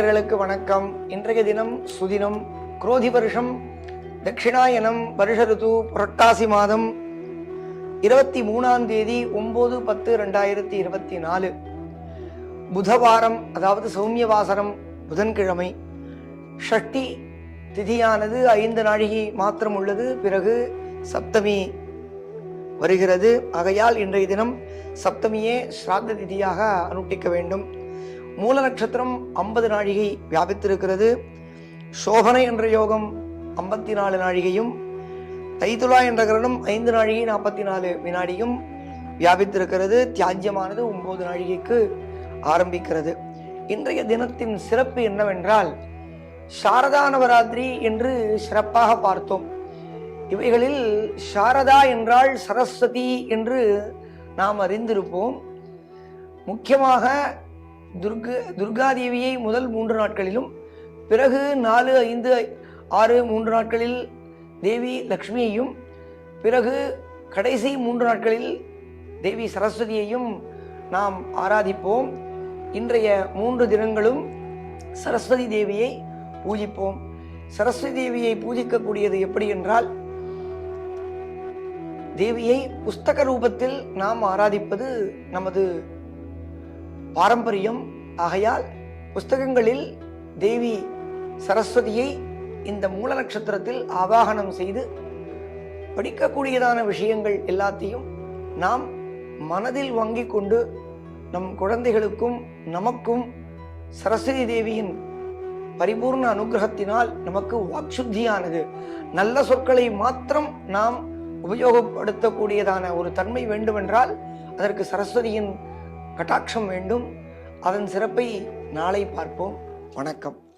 நேயர்களுக்கு வணக்கம். இன்றைய தினம் சுதினம் குரோதி வருஷம் தட்சிணாயனம் வருஷ புரட்டாசி மாதம் இருபத்தி மூணாம் தேதி ஒம்பது பத்து ரெண்டாயிரத்தி இருபத்தி நாலு. புதவாரம் அதாவது சௌமியவாசரம் புதன்கிழமை. ஷஷ்டி திதியானது ஐந்து நாழிகை மாத்திரம் உள்ளது. பிறகு சப்தமி வருகிறது. ஆகையால் இன்றைய தினம் சப்தமியே ஸ்ராத்த திதியாக அனுட்டிக்க வேண்டும். மூல நட்சத்திரம் ஐம்பது நாழிகை வியாபித்திருக்கிறது. சோகனை என்ற யோகம் ஐம்பத்தி நாலு நாழிகையும் தைத்துலா என்ற கிரகணம் ஐந்து நாழிகை நாற்பத்தி நாலு வினாடியும் வியாபித்திருக்கிறது. தியாஜ்யமானது ஒன்பது நாழிகைக்கு ஆரம்பிக்கிறது. இன்றைய தினத்தின் சிறப்பு என்னவென்றால் சாரதா நவராத்திரி என்று சிறப்பாக பார்த்தோம். இவைகளில் சாரதா என்றால் சரஸ்வதி என்று நாம் அறிந்திருப்போம். முக்கியமாக துர்க துர்காதேவியை முதல் மூன்று நாட்களிலும் பிறகு நாலு ஐந்து ஆறு மூன்று நாட்களில் தேவி லக்ஷ்மியையும் பிறகு கடைசி மூன்று நாட்களில் தேவி சரஸ்வதியையும் நாம் ஆராதிப்போம். இன்றைய மூன்று தினங்களும் சரஸ்வதி தேவியை பூஜிப்போம். சரஸ்வதி தேவியை பூஜிக்கக்கூடியது எப்படி என்றால் தேவியை புஸ்தக ரூபத்தில் நாம் ஆராதிப்பது நமது பாரம்பரியம். ஆகையால் புஸ்தகங்களில் தேவி சரஸ்வதியை இந்த மூல நட்சத்திரத்தில் ஆவாகனம் செய்து படிக்கக்கூடியதான விஷயங்கள் எல்லாத்தையும் நாம் மனதில் வாங்கி கொண்டு நம் குழந்தைகளுக்கும் நமக்கும் சரஸ்வதி தேவியின் பரிபூர்ண அனுகிரகத்தினால் நமக்கு வாக்சுத்தியானது நல்ல சொற்களை மாத்திரம் நாம் உபயோகப்படுத்தக்கூடியதான ஒரு தன்மை வேண்டுமென்றால் அதற்கு சரஸ்வதியின் கட்டாட்சம் வேண்டும். அதன் சிறப்பை நாளை பார்ப்போம். வணக்கம்.